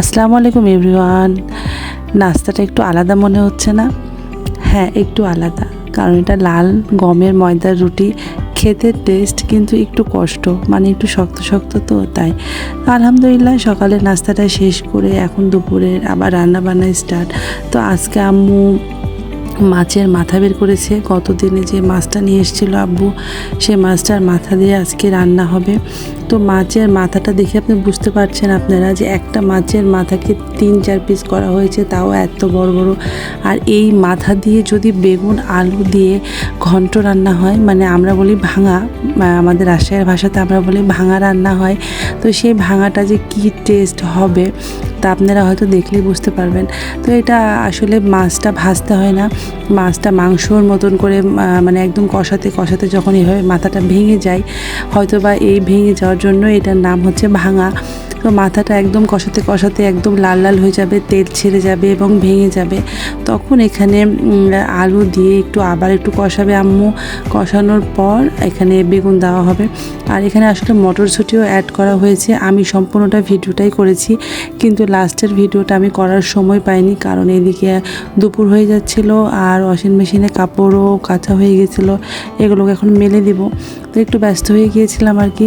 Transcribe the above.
আসসালামু আলাইকুম এভরিওয়ান। নাস্তাটা একটু আলাদা মনে হচ্ছে না? হ্যাঁ একটু আলাদা। কারণ এটা লাল গমের ময়দার রুটি। খেতে টেস্ট কিন্তু একটু কষ্ট। মানে একটু শক্ত শক্ত তো, তাই। আলহামদুলিল্লাহ সকালে নাস্তাটা শেষ করে এখন দুপুরের আবার রান্না বান্না স্টার্ট তো আজকে আম্মু মাছের মাথা বের করেছে। গতদিনে যে মাছটা নিয়ে এসেছিল আব্বু সেই মাছটার মাথা দিয়ে আজকে রান্না হবে। তো মাছের মাথাটা দেখে আপনি বুঝতে পারছেন আপনারা যে একটা মাছের মাথাকে তিন চার পিস করা হয়েছে, তাও এত বড় বড়। আর এই মাথা দিয়ে যদি বেগুন, আলু দিয়ে ঘন্ট রান্না হয় মানে আমরা বলি ভাঙা আমাদের রাজশাহীর ভাষাতে আমরা বলি ভাঙা রান্না হয়, তো সেই ভাঙাটা যে কী টেস্ট হবে তা আপনারা হয়তো দেখলেই বুঝতে পারবেন। তো এটা আসলে মাছটা ভাজতে হয় না। মাছটা মাংসর মতন করে মানে একদম কষাতে কষাতে যখন এভাবে মাথাটা ভেঙে যায় হয়তো বা এই ভেঙে যাওয়ার জন্য এটার নাম হচ্ছে ভাঙা। তো মাথাটা একদম কষাতে কষাতে একদম লাল লাল হয়ে যাবে, তেল ছেড়ে যাবে এবং ভেঙে যাবে। তখন এখানে আলু দিয়ে একটু আবার একটু কষাবে আম্মু। কষানোর পর এখানে বেগুন দেওয়া হবে। আর এখানে আসলে মটরশুঁটিও অ্যাড করা হয়েছে। আমি সম্পূর্ণটা ভিডিওটাই করেছি, কিন্তু লাস্টের ভিডিওটা আমি করার সময় পাইনি, কারণ এদিকে দুপুর হয়ে যাচ্ছিল আর ওয়াশিং মেশিনে কাপড়ও কাঁচা হয়ে গেছিল, এগুলোকে এখন মেলে দিব। তো একটু ব্যস্ত হয়ে গিয়েছিলাম আর কি।